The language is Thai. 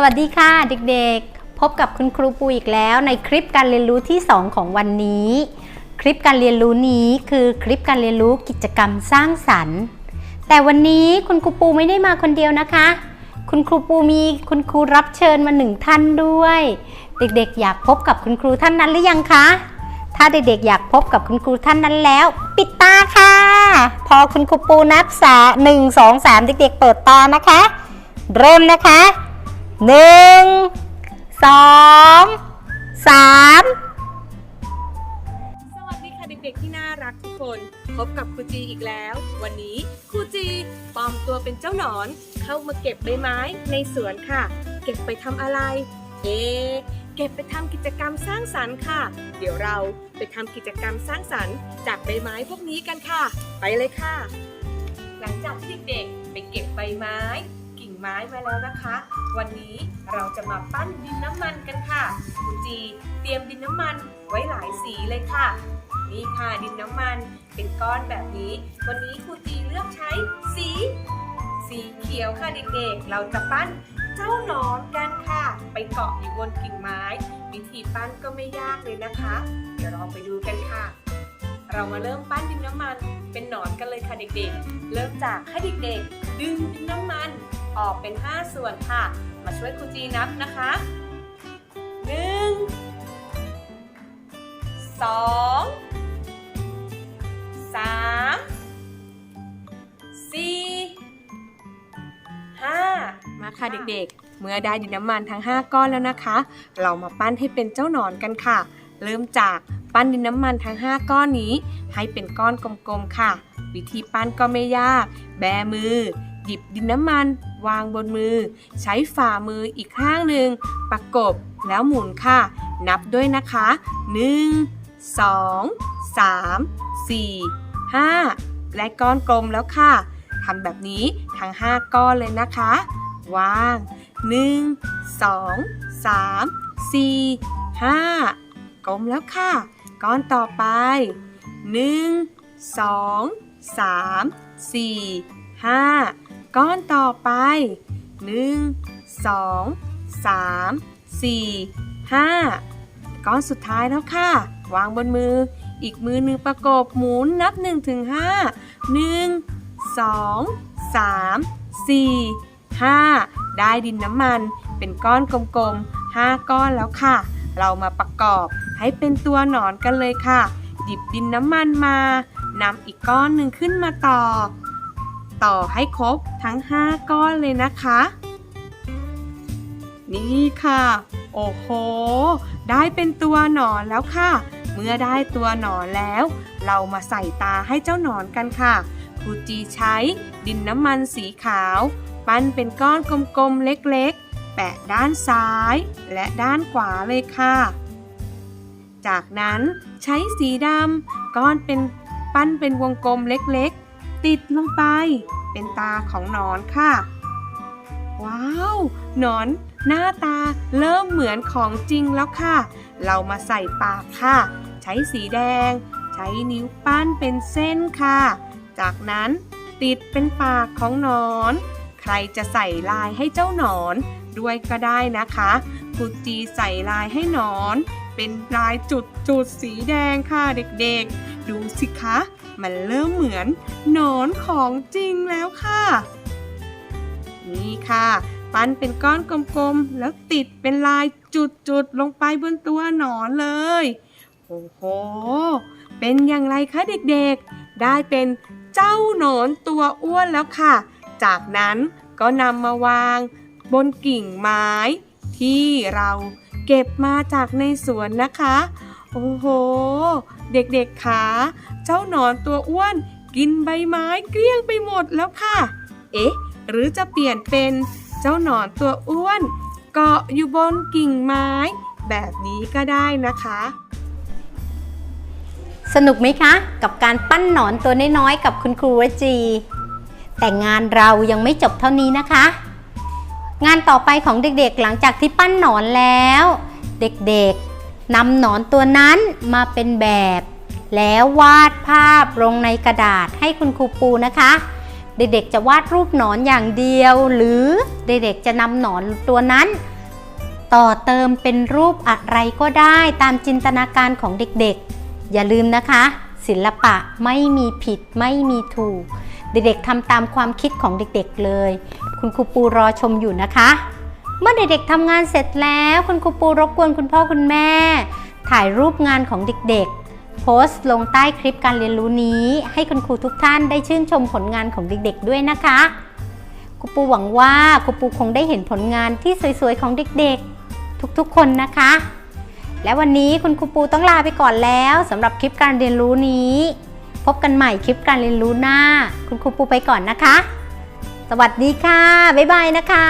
สวัสดีค่ะเด็กๆ พบกับคุณครูปูอีกแล้ว ในคลิปการเรียนรู้ที่ 2 ของวันนี้ คลิปการเรียนรู้นี้คือคลิปการเรียนรู้กิจกรรมสร้างสรรค์ แต่วันนี้คุณครูปูไม่ได้มาคนเดียวนะคะ คุณครูปูมีคุณครูรับเชิญมาหนึ่งท่านด้วย เด็กๆ อยากพบกับคุณครูท่านนั้นหรือยังคะ ถ้าเด็กๆ อยากพบกับคุณครูท่านนั้นแล้ว ปิดตาค่ะ พอคุณครูปูนับสาหนึ่งสองสามเด็กๆ เปิดตานะคะ เริ่มนะคะ หนึ่งสองสามสวัสดีค่ะเด็กๆที่น่ารักทุกคน พบกับครูจีอีกแล้ว วันนี้ครูจีปลอมตัวเป็นเจ้าหนอน เข้ามาเก็บใบไม้ในสวนค่ะ เก็บไปทำอะไร เอะเก็บไปทำกิจกรรมสร้างสรรค์ค่ะ เดี๋ยวเราไปทำกิจกรรมสร้างสรรค์ จากใบไม้พวกนี้กันค่ะ ไปเลยค่ะ หลังจากที่เด็กไปเก็บใบไม้กิ่งไม้มาแล้วนะคะ วันนี้เราจะมาปั้นดินน้ำมันกันค่ะครูจีเตรียมดินน้ำมันไว้หลายสีเลยค่ะ นี่ค่ะดินน้ำมันเป็นก้อนแบบนี้ วันนี้ครูจีเลือกใช้สี สีเขียวค่ะเด็กๆ เราจะปั้นเจ้าหนอนกันค่ะ ไปเกาะอยู่บนกิ่งไม้ วิธีปั้นก็ไม่ยากเลยนะคะ เดี๋ยวเราไปดู เรามาเริ่มปั้นดินน้ำมันเป็นหนอนกันเลยค่ะเด็กๆ เริ่มจากให้เด็กๆ ดึงดินน้ำมันออกเป็น 5 ส่วนค่ะ มาช่วยครูจีนับนะคะหนึ่งสองสามสี่ห้ามาค่ะเด็กๆ เมื่อได้ดินน้ำมันทั้ง 5 ก้อนแล้วนะคะ เรามาปั้นให้เป็นเจ้าหนอนกันค่ะ เริ่มจาก ปั้นดินน้ำมันทั้ง 5 ก้อนนี้ ให้เป็นก้อนกลมๆค่ะ วิธีปั้นก็ไม่ยาก แบมือ หยิบดินน้ำมัน วางบนมือ ใช้ฝ่ามืออีกข้างหนึ่งประกบแล้วหมุนค่ะ นับด้วยนะคะ 1 2 3 4 5 และก้อนกลมแล้วค่ะทำแบบนี้ทั้ง 5 ก้อนเลยนะคะ วาง 1 2 3 4 5กลมแล้วค่ะ ก้อนต่อไป 1 2 3 4 5 ก้อนต่อไป 1 2 3 4 5 ก้อนสุดท้ายแล้วค่ะ วางบนมือ อีกมือหนึ่งประกบหมุนนับ1ถึง5 1 2 3 4 5 ได้ดินน้ำมันเป็นก้อนกลมๆ 5 ก้อนแล้วค่ะ เรามาประกอบ ให้เป็นตัวหนอนกันเลยค่ะ หยิบดินน้ำมันมานำอีกก้อนหนึ่งขึ้นมาต่อ ต่อให้ครบทั้ง 5 ก้อนเลยนะคะ นี่ค่ะ โอ้โห ได้เป็นตัวหนอนแล้วค่ะ เมื่อได้ตัวหนอนแล้ว เรามาใส่ตาให้เจ้าหนอนกันค่ะครูจีใช้ดินน้ำมันสีขาว ปั้นเป็นก้อนกลมๆเล็กๆ แปะด้านซ้ายและด้านขวาเลยค่ะ จากนั้นใช้สีดำก้อนเป็นปั้นเป็นวงกลมเล็กๆ ติดลงไป เป็นตาของหนอนค่ะ ว้าว หนอน หน้าตาเริ่มเหมือนของจริงแล้วค่ะ เรามาใส่ปากค่ะ ใช้สีแดง ใช้นิ้วปั้นเป็นเส้นค่ะ จากนั้นติดเป็นปากของหนอน ใครจะใส่ลายให้เจ้าหนอนด้วยก็ได้นะคะครูจีใส่ลายให้หนอน เป็นลายจุดจุดสีแดงค่ะเด็กๆ ดูสิคะ มันเริ่มเหมือนหนอนของจริงแล้วค่ะ นี่ค่ะ ปั้นเป็นก้อนกลมๆ แล้วติดเป็นลายจุดๆ ลงไปบนตัวหนอนเลย โอ้โห เป็นอย่างไรคะเด็กๆ ได้เป็นเจ้าหนอนตัวอ้วนแล้วค่ะ จากนั้นก็นำมาวางบนกิ่งไม้ที่เรา เก็บมาจากในสวนนะคะ โอ้โห เด็กๆคะเจ้าหนอนตัวอ้วน กินใบไม้เกลี้ยงไปหมดแล้วค่ะ เอ๊ะ หรือจะเปลี่ยนเป็นเจ้าหนอนตัวอ้วน เกาะอยู่บนกิ่งไม้ แบบนี้ก็ได้นะคะ สนุกไหมคะ กับการปั้นหนอนตัวน้อยๆกับคุณครูวจี แต่งานเรายังไม่จบเท่านี้นะคะ งานต่อไปของเด็กๆ หลังจากที่ปั้นหนอนแล้ว เด็กๆนำหนอนตัวนั้นมาเป็นแบบ แล้ววาดภาพลงในกระดาษให้คุณครูปูนะคะ เด็กๆจะวาดรูปหนอนอย่างเดียว หรือเด็กๆจะนำหนอนตัวนั้น ต่อเติมเป็นรูปอะไรก็ได้ตามจินตนาการของเด็กๆ อย่าลืมนะคะ ศิลปะไม่มีผิดไม่มีถูก เด็กๆทำตามความคิดของเด็กๆเลย คุณครูปูรอชมอยู่นะคะ เมื่อเด็กๆทำงานเสร็จแล้ว คุณครูปูรบกวนคุณพ่อคุณแม่ ถ่ายรูปงานของเด็กๆ โพสต์ลงใต้คลิปการเรียนรู้นี้ ให้คุณครูทุกท่านได้ชื่นชมผลงานของเด็กๆด้วยนะคะครูปูหวังว่าครูปูคงได้เห็นผลงานที่สวยๆของเด็กๆ ทุกๆคนนะคะ และวันนี้คุณครูปูต้องลาไปก่อนแล้วสำหรับคลิปการเรียนรู้นี้ พบกันใหม่คลิปการเรียนรู้หน้า คุณครูปูไปก่อนนะคะ สวัสดีค่ะ บ๊ายบายนะคะ